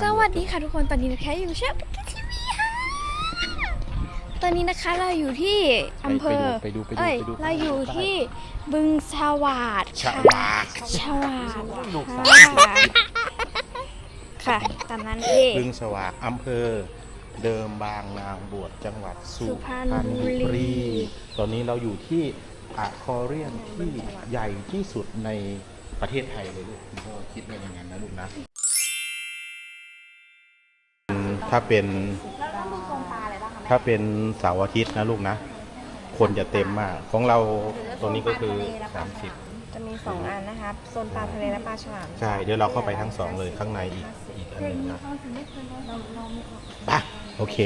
สวัสดีค่ะทุกคนตอนนี้นะคะอยู่ช่องปุ๊กกี้ทีวีค่ะตอนนี้นะคะเราอยู่ที่อำเภอไปดูไปดูเอ้ยไปดูเราอยู่ที่บึงชาวาดชะวากชาวาดลูกค่ะค่ะตามนั้นเองบึงสวากอำเภอ เดิมบางนางบวชจังหวัดสุสุพรพรรรณณบุบุรีรีตอนนี้เราอยู่ที่อะคอเรียนที่ใหญ่ที่สุดในประเทศไทยเลยลูกคุณพ่อคิดว่าอย่างนั้นนะลูกนะ ถ้าเป็นถ้าเป็นเสาร์อาทิตย์นะลูกนะ คนจะเต็มมาก ของเราตรงนี้ก็คือ 30 จะมีสองอันนะครับโซนปลาทะเลและปลาฉลามใช่ เดี๋ยวเราเข้าไปทั้งสองเลยข้างในอีกอีกอันหนึงนะไปะโอเค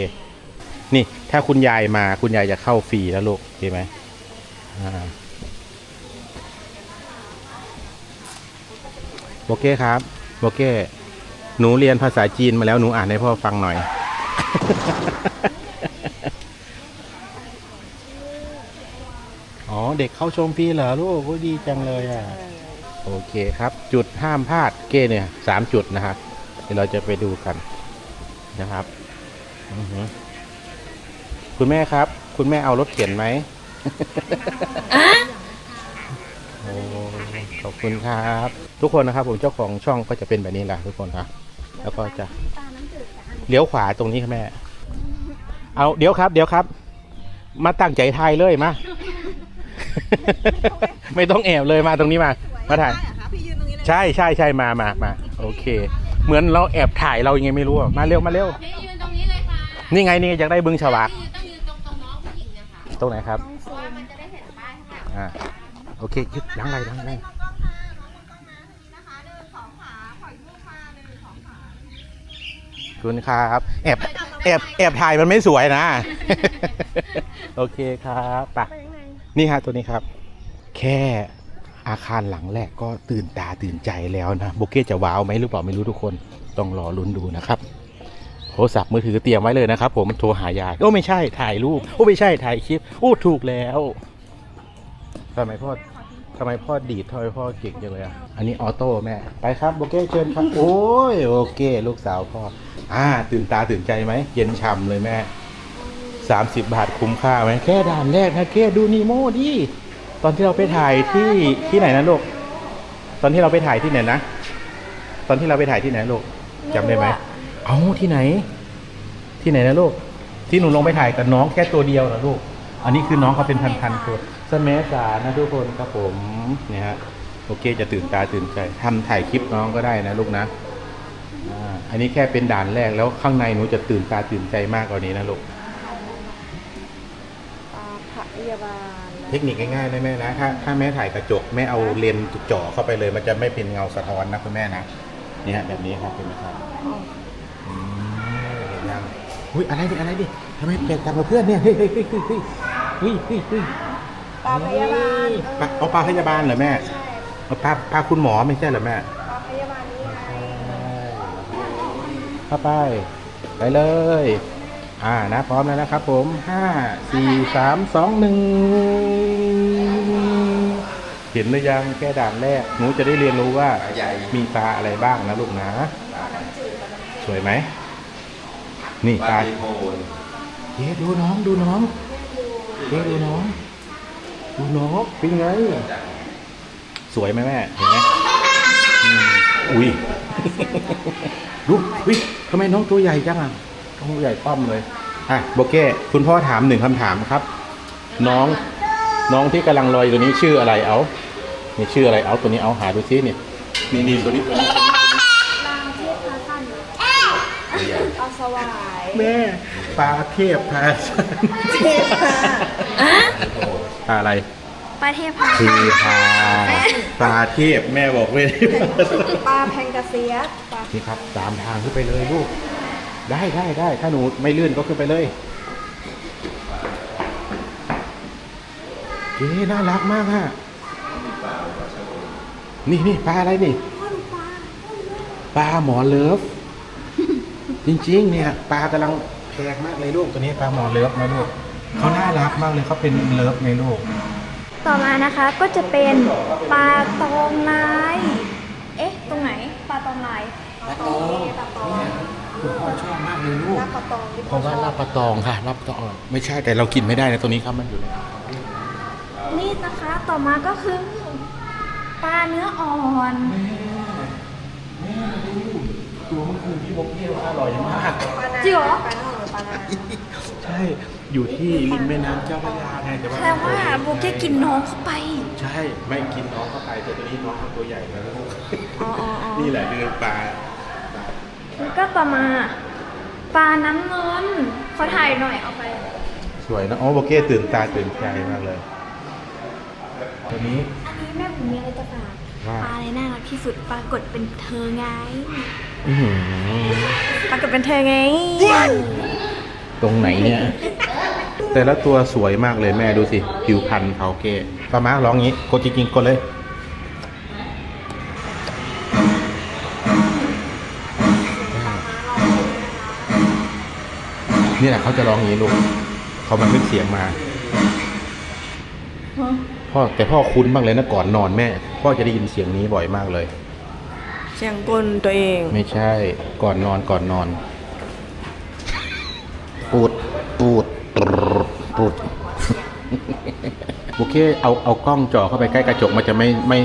นี่ถ้าคุณยายมาคุณยายจะเข้าฟรีแล้วลูกโอเคไหมอ่าโอเคครับโอเค หนูเรียนภาษาจีนมาแล้วหนูอ่านให้พ่อฟังหน่อย อ๋อเด็กเข้าชมฟรีเหรอลูกโอ้ยดีจังเลยอะ โอเคครับ จุดห้ามพลาดเก้เนี่ยสามจุดนะครับเดี๋ยวเราจะไปดูกันนะครับอือหือคุณแม่ครับ คุณแม่เอารถเข็นไหมโอ้ขอบคุณครับ ทุกคนนะครับ ผมเจ้าของช่องก็จะเป็นแบบนี้แหละทุกคนครับ แล้วก็จะเลี้ยวขวาตรงนี้ครับแม่ เอาเดี๋ยวครับ เดี๋ยวครับ มาตั้งใจถ่ายเลยมา ไม่ต้องแอบเลยมาตรงนี้มา มาถ่าย ใช่ใช่ใช่มามามาโอเค เหมือนเราแอบถ่ายเรายังไงไม่รู้อะมาเร็วมาเร็วพี่ยืนตรงนี้เลยค่ะนี่ไงนี่ไงอยากได้บึงฉวากพี่ยืนต้องยืนตรงตรงน้องผู้หญิงนะคะตรงไหนครับเพราะว่ามันจะได้เห็นป้ายข้างหลังอ่าโอเคยึดล้างไรล้างไร คุณครับแอบแอบแอบถ่ายมันไม่สวยนะ โอเคครับไปะนี่ฮะตัวนี้ครับ แค่อาคารหลังแรกก็ตื่นตาตื่นใจแล้วนะโบเก้จะว้าวไหมหรือเปล่าไม่รู้ทุกคนต้องรอลุ้นดูนะครับโทรศัพท์มือถือเตรียมไว้เลยนะครับ ผมโทรหายายโอ้ไม่ใช่ถ่ายรูปโอ้ไม่ใช่ถ่ายคลิปโอ้ถูกแล้วทำไมพ่อทำไมพ่อดีดทำไมพ่อเก่งจังเลยอะ อันนี้ออโต้แม่ ไปครับ โบเก้เชิญครับ โอ้ยโอเค ลูกสาวพ่อ อ่า ตื่นตาตื่นใจไหม เย็นฉ่ำเลยแม่สามสิบบาทคุ้มค่าไหมแค่ด่านแรกนะแค่ดูนีโม่ดิตอนที่เราไปถ่ายที่ที่ไหนนะลูกตอนที่เราไปถ่ายที่ไหนนะตอนที่เราไปถ่ายที่ไหนลูกจำได้ไหมเอาที่ไหน ที่ไหนนะลูกที่หนูลงไปถ่ายกับน้องแค่ตัวเดียวนะลูก อันนี้คือน้องเขาเป็นพันๆตัวสแมสานะทุกคนครับผมเนี่ยฮะโอเคจะตื่นตาตื่นใจทำถ่ายคลิปน้องก็ได้นะลูกนะ อันนี้แค่เป็นด่านแรกแล้วข้างในหนูจะตื่นตาตื่นใจมากกว่านี้นะลูกเทคนิคง่ายๆนะแม่นะถ้าถ้าแม่ถ่ายกระจกแม่เอาเลนส์จ่อเข้าไปเลย มันจะไม่เป็นเงาสะท้อนนะคุณแม่นะเนี่ยแบบนี้ครับเป็นไหมครับเห็นยังอุ้ยอะไรดิอะไรดิทำไมแปลกตาเพื่อนเนี่ยเฮ้ยเฮ้ยเฮ้ยเฮ้ยเฮ้ยเฮ้ยเฮ้ยปลาพยาบาลเอาปลาพยาบาลเหรอแม่ใช่ปลาปลาคุณหมอไม่ใช่เหรอแม่ เข้าไป ไปเลย อ่านะพร้อมแล้วนะครับผมห้าสี่สามสองหนึ่งเห็นหรือยังแค่ด่านแรกหนูจะได้เรียนรู้ว่ามีปลาอะไรบ้างนะลูกนะ สวยไหม นี่ปลาเฮ้ดูน้องดูน้องเฮ้ดูน้อง ดูน้องเป็นไง สวยไหมแม่ เห็นไหมอืมอุ้ย ดูวิทำไมน้องตัวใหญ่จังอะตัวใหญ่ป้อมเลยอะโบเก้คุณพ่อถามหนึ่งคำถามครับ น้องน้องที่กำลังลอยอยู่ตัวนี้ชื่ออะไรเอานี่ชื่ออะไรเอาตัวนี้เอาหาดูซิเนี่ยนี่นี่ตัวนี้ตัวนี้ปลาสวายแม่ปลาเทพพาชันเทพค่ะปลาอะไรประเทศพาเทพาปลาเทพแม่บอกเลยปลาแพงกาเซียสปลา นี่ครับตามทางขึ้นไปเลยลูก ได้ได้ได้ถ้าหนูไม่ลื่นก็ขึ้นไปเลยเก๋น่ารักมากฮะนี่นี่ปลาอะไรนี่ปลาหมอเลิฟ จริงๆ เนี่ยปลากำลังแพงมากเลยลูกตัวนี้ปลาหมอเลิฟนะลูกเขาน่ารักมากเลยเขาเป็นเลิฟในลูกต่อมานะคะก็จะเป็นปลาตองลาย เอ๊ะ ตรงไหน ปลาตองลาย ลาตองปลาตองเลยลูกลาบปะตองที่เพราะว่าลาบปลาตองค่ะลาบปลาตอง ไม่ใช่แต่เรากินไม่ได้นะตัวนี้ครับมันอยู่ในนี่นะคะต่อมาก็คือปลาเนื้ออ่อนตัวมันคือที่บกเที่ยวอร่อยมากปลานาจริงเหรอปลาหน่อปลานาใช่อยู่ที่ริมแม่น้ำเจ้าพระยาไงแต่ว่าแปลว่าโบเก้กินน้องเข้าไป ใช่ไม่กินน้องเข้าไปแต่ตัวนี้น้องเขาตัวใหญ่นะลูกอ๋ออ๋ออ๋อนี่แหละคือปลา แล้วก็ต่อมาปลาน้ำเงินขอถ่ายหน่อยเอาไป สวยนะโอ้โบเก้ตื่นตาตื่นใจมากเลยตัวนี้ อันนี้แม่ผมมีอะไรจะฝากว่าปลาอะไรน่ารักที่สุดปรากฏเป็นเธอไงอื้อหือปรากฏเป็นเธอไง ตรงไหนเนี่ย แต่ละตัวสวยมากเลยแม่ดูสิผิวพันธุ์เขาเก้ปลาม้าร้องงี้กดจริงๆกดเลย นี่แหละเขาจะร้องอย่างนี้ลูกเขาบันทึกเสียงมา พ่อแต่พ่อคุ้นมากเลยนะก่อนนอนแม่ พ่อจะได้ยินเสียงนี้บ่อยมากเลย เสียงกลตัวเอง ไม่ใช่ก่อนนอนก่อนนอน ปูดปูดตรดปูดโอเคเอาเอากล้องจ่อเข้าไปใกล้กระจกมันจะไม่ไม่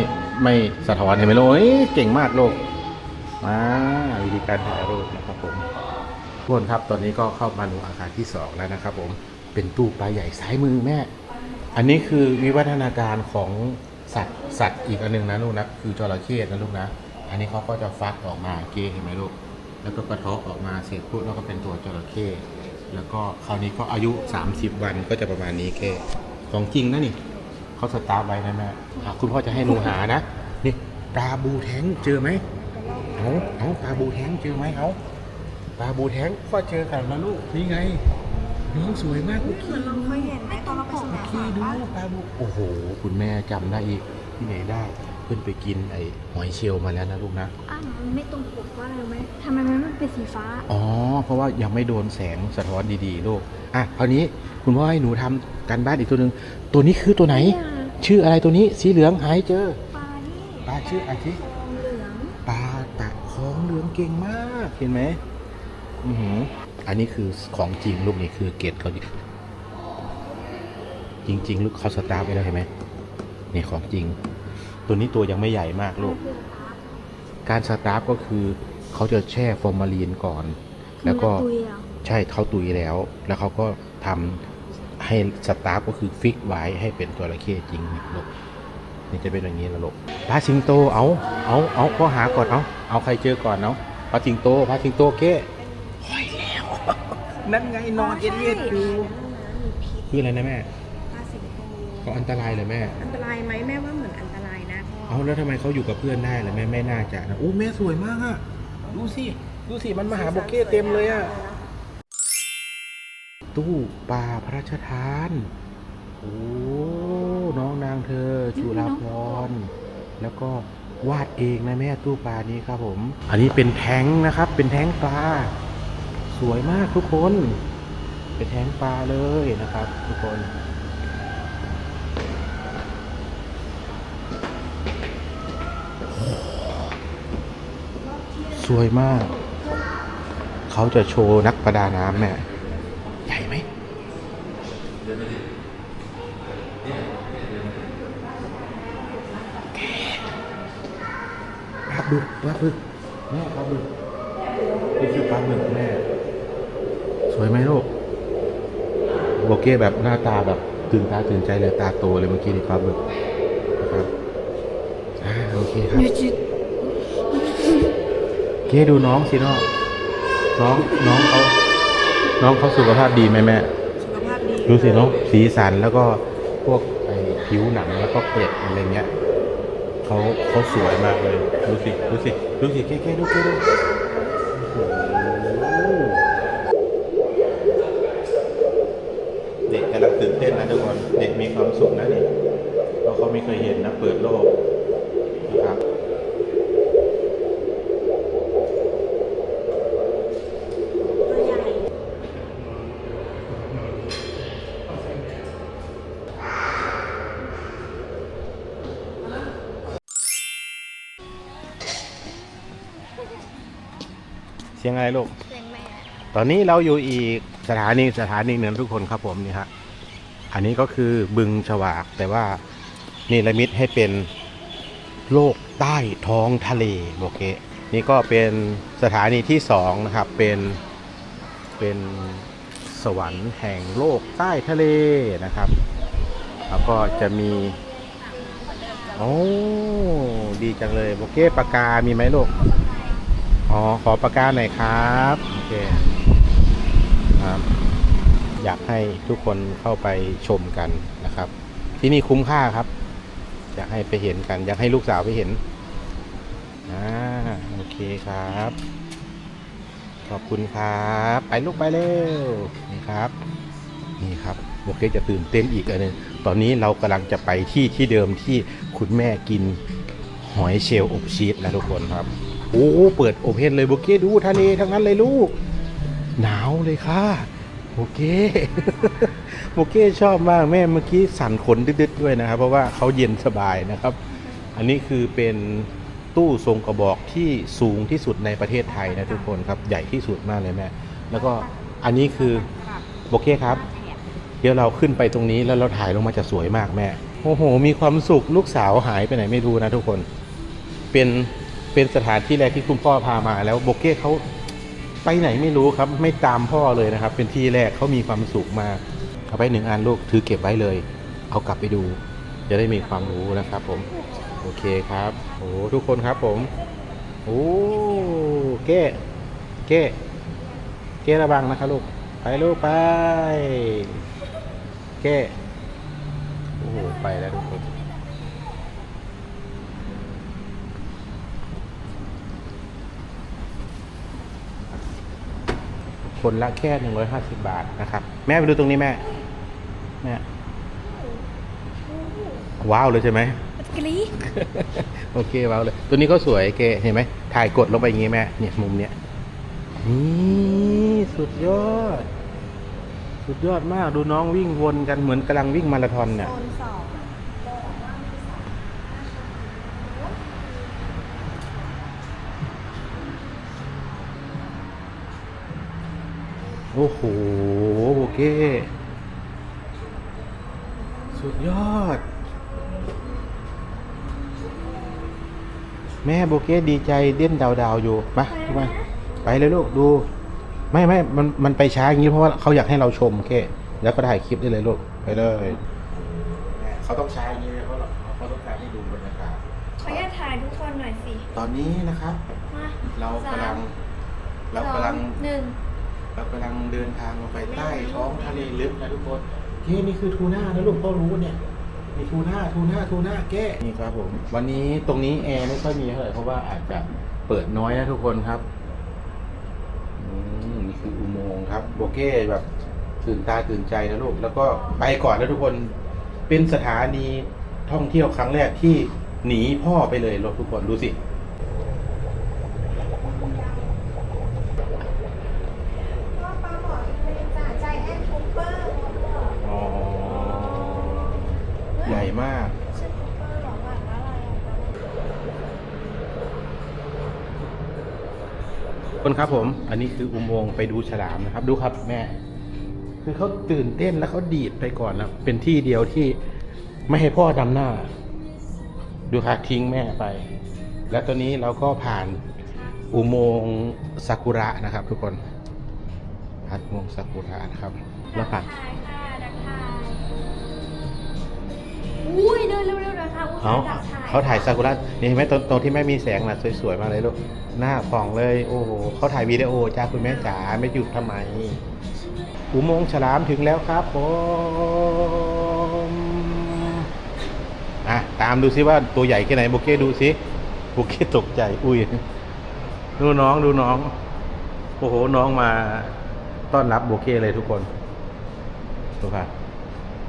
ไม่สะท้อนเห็นไหมลูกเอ้ยเก่งมากลูกมาวิธีการถ่ายรูปนะครับผม ทุกคนครับตอนนี้ก็เข้ามาดูอาคารที่สองแล้วนะครับ ผมเป็นตู้ปลาใหญ่ซ้ายมือแม่ อันนี้คือวิวัฒนาการของสัตว์สัตว์อีกอันหนึงนะลูกนะคือจระเข้นะลูกนะ อันนี้เขาก็จะฟักออกมาเก้เห็นไหมลูกแล้วก็กระเทาะออกมาเสร็จปุ๊บแล้วก็เป็นตัวจระเข้แล้วก็คราวนี้ก็อายุ 30 วันก็จะประมาณนี้แค่ของจริงนะนี่เขาสตาร์ไว้นะแม่คุณพ่อจะให้หนูหานะนี่ปลาบูแท้งเจอไหมเอาเอาปลาบูแท้งเจอไหมเอา ปลาบูแท้งพ่อเจอกันแล้วลูกนี่ไงน้องสวยมากลูกเหมือนเราเคยเห็นไหมตอนเราไปสมัยพี่ดูปลาบูโอ้โห คุณแม่จำได้อีกที่ไหนได้เพิ่นไปกินไอ้หอยเชลล์มาแล้วนะลูกนะอ้าวมันไม่ตรงปกว่าอะไรรู้ไหมทำไมมันไม่เป็นสีฟ้าอ๋อ เพราะว่ายังไม่โดนแสงสะท้อนดีๆลูกอะคราวนี้คุณพ่อให้หนูทำการบ้านอีกตัวหนึ่งตัวนี้คือตัวไหน เนี่ยชื่ออะไรตัวนี้สีเหลืองหายเจอ ปลานี่ปลาชื่ออาทิ ทองเหลือง ปลาตะของเหลืองเก่งมากเห็นไหม อือหืออันนี้คือของจริงลูกนี่คือเกตเขาดิจริงๆลูกเขาสตาร์ฟไว้แล้วเห็นไหมนี่ของจริง ตัวนี้ตัวยังไม่ใหญ่มากลูก การสตาร์ฟก็คือเขาจะแช่ฟอร์มาลีนก่อน แล้วก็ตุยเหรอใช่เขาตุยแล้ว แล้วเขาก็ทำให้สตาร์ฟก็คือฟิกไว้ให้เป็นตัวระเข้จริงนะลูกนี่จะเป็นอย่างนี้ละลูกพระสิงโตเอาเอาเอาก็หาก่อนเอาเอาใครเจอก่อนเนาะพระสิงโตพระสิงโตเก้ห้อยแล้ว นั่นไงนอนเอ็นเอ็ดอยู่คืออะไรนะแม่ปลาสิงโตเขาอันตรายเลยแม่ อันตรายไหมแม่ว่าเหมือนอันตรายนะพ่อเอาแล้วทำไมเขาอยู่กับเพื่อนได้ล่ะแม่ไม่น่าจะนะโอ้แม่สวยมากอะดูสิดูสิมันมาหาโบเก้เต็มเลยอะตู้ปลาพระราชทานโอ้น้องนางเธอจุฬาพรณ์แล้วก็วาดเองนะแม่ตู้ปลานี้ครับผม อันนี้เป็นแท้งนะครับ เป็นแท้งปลา สวยมากทุกคนเป็นแทงปลาเลยนะครับ ทุกคน สวยมาก เขาจะโชว์นักประดาน้ำแม่ใหญ่ไหมปลาบึกปลาบึกแม่ปลาบึกนี่คือปลาบึกแม่ วยไหมลูกโบเก้แบบหน้าตาแบบตื่นตาตื่นใจเลยตาโตเลยเมื่อกี้นี่ปลาบึกนะครับอ่าโอเคครับเก้ดูน้องสิเนาะน้องน้องเขาน้องเขาสุขภาพดีไหมแม่สุขภาพดีดูสิเนาะสีสันแล้วก็พวกไอ้ผิวหนังแล้วก็เกล็ดอะไรเงี้ยเขาเขาสวยมากเลย ดูสิ ดูสิ ดูสิแค่แค่ดูแค่ดูโอ้โหเด็กกำลังตื่นเต้นนะทุกคนเด็กมี ความสุขนะนี่เพราะเขาไม่เคยเห็นนะเปิดโลกนะครับตัวใหญ่เสียงอะไรลูก เสียงแม่ ตอนนี้เราอยู่อีกสถานีสถานีหนึ่งทุกคนครับผมนี่ฮะ อันนี้ก็คือบึงฉวากแต่ว่านี่ละมิตให้เป็นโลกใต้ท้องทะเลโอเคนี่ก็เป็นสถานีที่สองนะครับเป็นเป็นสวรรค์แห่งโลกใต้ทะเลนะครับ แล้วก็จะมีโอ้ดีจังเลยโอเคปากกามีไหมลูกอ๋อขอปากกาหน่อยครับโอเคครับ อยากให้ทุกคนเข้าไปชมกันนะครับ ที่นี่คุ้มค่าครับ อยากให้ไปเห็นกัน อยากให้ลูกสาวไปเห็นอ่าโอเคครับ ขอบคุณครับ ไปลูกไปเร็วนี่ครับ นี่ครับโอเคจะตื่นเต้นอีกอันนึงตอนนี้เรากำลังจะไปที่ที่เดิมที่คุณแม่กินหอยเชลล์อบชีสแล้วทุกคนครับ โอ้ เปิดโอเพนเลยโบเก้ดูทะเลทั้งนั้นเลยลูก หนาวเลยค่ะ โอเคโบเก้ชอบมากแม่เมื่อกี้สั่นขนดึดๆด้วยนะครับ เพราะว่าเขาเย็นสบายนะครับ อันนี้คือเป็นตู้ทรงกระบอกที่สูงที่สุดในประเทศไทยนะทุกคนครับใหญ่ที่สุดมากเลยแม่แล้วก็อันนี้คือโบเก้ครับ เดี๋ยวเราขึ้นไปตรงนี้แล้วเราถ่ายลงมาจะสวยมากแม่โอ้โห มีความสุขลูกสาวหายไปไหนไม่รู้นะทุกคน เป็นเป็นสถานที่แรกที่คุณพ่อพามาแล้วโบเก้เขา ไปไหนไม่รู้ครับไม่ตามพ่อเลยนะครับ เป็นที่แรกเขามีความสุขมากเอาไปหนึ่งอันลูกถือเก็บไว้เลย เอากลับไปดู จะได้มีความรู้นะครับผม โอเคครับโอ้ทุกคนครับผมโอ้เก้เก้เก้ระวังนะคะลูกไปลูกไป เก้โอ้โหไปแล้วทุกคน คนละแค่150บาทนะครับ แม่ไปดูตรงนี้แม่แม่ว้าวเลยใช่ไหมกรี๊ดโอเคว้าวเลย ตัวนี้ก็สวยเกเห็นไหมถ่ายกดลงไปอย่างงี้แม่เนี่ยมุมเนี้ยนี่สุดยอด สุดยอดมากดูน้องวิ่งวนกันเหมือนกำลังวิ่งมาราธอนเนี่ยโซนสอง โอ้โหโอเคสุดยอด แม่โบเก้ดีใจเด่นดาวดาวๆอยู่มาไปไปเลยลูกดู ไม่ไม่มันมันไปช้าอย่างนี้เพราะว่าเขาอยากให้เราชมแค่แล้วก็ถ่ายคลิปได้เลยลูกไปเลยเขาต้องช้าอย่างนี้เพราะเขาต้องการให้ดูบรรยากาศขออนุญาตถ่ายทุกคนหน่อยสิ ตอนนี้นะครับมาเรากำลังเราสองกำลังหนึ่ง เรากำลังเดินทางลงไปใต้ท้องทะเลลึกนะทุกคนเก้นี่คือทูน่านะลูกพ่อรู้เนี่ยมีทูน่าทูน่าทูน่าแก้นี่ครับผมวันนี้ตรงนี้แอร์ไม่ค่อยมีเท่าไหร่เพราะว่าอาจจะเปิดน้อยนะทุกคนครับอืมนี่คืออุโมงค์ครับโบเก้แบบตื่นตาตื่นใจนะลูกแล้วก็ไปก่อนนะทุกคนเป็นสถานีท่องเที่ยวครั้งแรกที่หนีพ่อไปเลยรถทุกคนดูสิ อ๋อ ใหญ่ มาก คนครับผม อันนี้คืออุโมงค์ไปดูฉลามนะครับ ดูครับแม่ คือเขาตื่นเต้นแล้วเขาดีดไปก่อนแล้วเป็นที่เดียวที่ไม่ให้พ่อดำหน้า ดูค่ะทิ้งแม่ไป แล้วตอนนี้เราก็ผ่านอุโมงค์ซากุระนะครับ ทุกคนผ่านอุโมงค์ซากุระนะครับแล้วผ่าน เร็วๆนะคะอุ้ยเขาดักถ่ายเขาถ่ายซากุระนี่เห็นไหมตรงตรงที่แม่มีแสงน่ะสวยๆมากเลยลูกหน้าผ่องเลยโอ้โหเขาถ่ายวีดีโอจ้าคุณแม่จ๋าไม่หยุดทำไมอุโมงค์ฉลามถึงแล้วครับผมอะตามดูซิว่าตัวใหญ่แค่ไหนโบเก้ดูซิโบเก้ตกใจอุ้ยดูน้องดูน้องโอ้โหน้องมาต้อนรับโบเก้เลยทุกคนดูค่ะ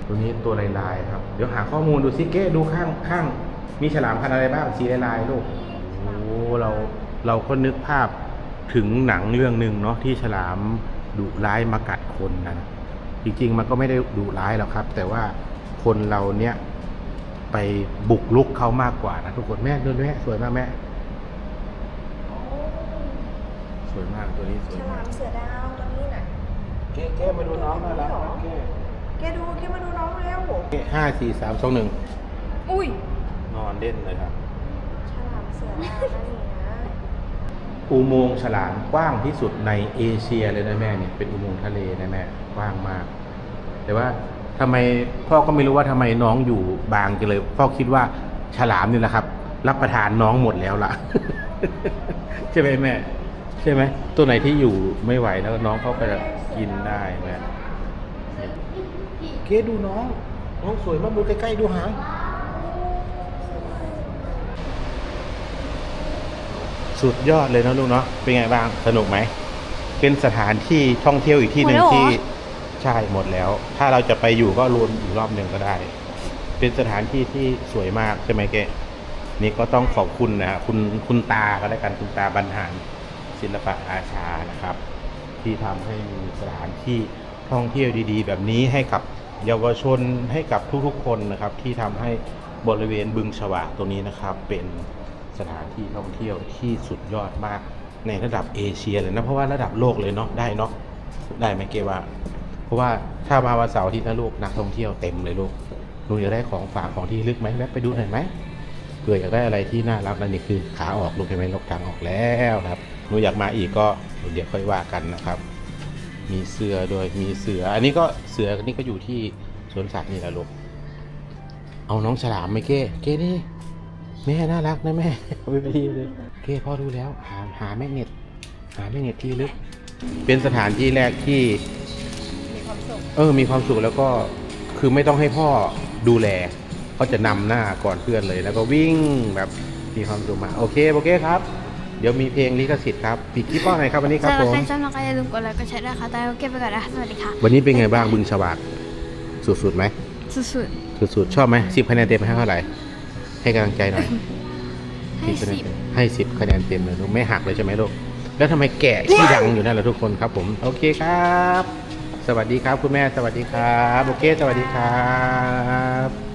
ตัวนี้ตัวลายๆครับ เดี๋ยวหาข้อมูลดูซิเก้ดูข้างข้างมีฉลามพันธุ์อะไรบ้างสีลายๆลูกโอ้เราเราก็นึกภาพถึงหนังเรื่องหนึ่งเนาะที่ฉลามดุร้ายมากัดคนนะจริงๆมันก็ไม่ได้ดุร้ายหรอกครับ แต่ว่าคนเราเนี่ยไปบุกลุกเขามากกว่านะทุกคนแม่ดูแม่สวยมากแม่สวยมากตัวนี้สวยฉมาลากมเสือดาวตัวนี้เก้เก้มาดูน้องน่ารักนะเก้ แกดูแกมาดูน้องเร็วเก้ห้าสี่สามสองหนึ่งอุ้ยนอนเล่นเลยครับ ฉลามเสือดาวนะนี่นะอุโมงค์ฉลามกว้างที่สุดในเอเชียเลยนะแม่เนี่ยเป็นอุโมงค์ทะเลนะแม่กว้างมาก แต่ว่าทำไมพ่อก็ไม่รู้ว่าทำไมน้องอยู่บางจังเลย พ่อคิดว่าฉลามนี่แหละครับ รับประทานน้องหมดแล้วล่ะ ใช่ไหมแม่ ใช่ไหมตัวไหนที่อยู่ไม่ไหวแล้วน้องเขาก็จะกินได้แม่เกดดูน้อง น้องสวยมากดูใกล้ๆดูหางสุดยอดเลยนะลูกเนาะเป็นไงบ้างสนุกไหม เป็นสถานที่ท่องเที่ยวอีกที่หนึ่งหมดแล้วเหรอ ที่ใช่หมดแล้ว ถ้าเราจะไปอยู่ก็รวมอีกรอบหนึ่งก็ได้ เป็นสถานที่ที่สวยมากใช่ไหมเกนี่ก็ต้องขอบคุณนะฮะคุณคุณตาก็แล้วกันคุณตาบรรหารศิลปะอาชานะครับ ที่ทำให้มีสถานที่ท่องเที่ยวดี ๆ แบบนี้ให้กับ เยาวชนให้กับทุกๆคนนะครับที่ทำให้บริเวณบึงฉวากตรงนี้นะครับเป็นสถานที่ท่องเที่ยวที่สุดยอดมากในระดับเอเชียเลยนะเพราะว่าระดับโลกเลยเนาะได้เนาะได้ไหมเกว่า เพราะว่าถ้ามาวันเสาร์อาที่นะลูกนักท่องเที่ยวเต็มเลยลูกหนูอยากได้ของฝากของที่ลึกไหมแวะไปดูหน่อยไหมเผื่ออยากได้อะไรที่น่ารักนั่นนี่คือขาออกลูกเห็นไหมลกทางออกแล้วครับหนูอยากมาอีกก็เดี๋ยวค่อยว่ากันนะครับ มีเสือโดวยมีเสือ อันนี้ก็เสืออันนี้ก็อยู่ที่สวนสัตว์นี่แหละลูกเอาน้องฉลามไหมเก้เก้นี่แม่น่ารักนะแม่เอาไปทีเลยเก้พ่อดูแล้วหาหาแมกเนตหาแมกเนตที่ลึก เป็นสถานที่แรกที่มีความสุขเออมีความสุขแล้วก็คือไม่ต้องให้พ่อดูแลเขาจะนำหน้าก่อนเพื่อนเลย แล้วก็วิ่งแบบมีความสุขมากโอเคโอเคครับ เดี๋ยวมีเพลงลิขสิทธิ์ครับปิดคลิปป้อนหน่อยครับวันนี้ครับสำหผรับม ใครชอบนะคะอย่าลืมกดไลค์กดแชร์ด้วยค่ะตอนนี้โอเคไปก่อนนะคะสวัสดีค่ะ วันนี้เป็นไงบ้างบึงฉวากสุดๆไหม สุดสุดๆ ชอบไหมสิบคะแนนเต็มให้เท่าไหร่ ให้กำลังใจหน่อย ๆ ให้คะแนนสิบเต็มให้สิบคะแนนเต็มเลยลูกไม่หักเลยใช่ไหมลูก แล้วทำไมแกะขี้ดังอยู่นั่นแหละทุกคนครับผม โอเคครับ สวัสดีครับคุณแม่สวัสดีครับ โอเค สวัสดีครับ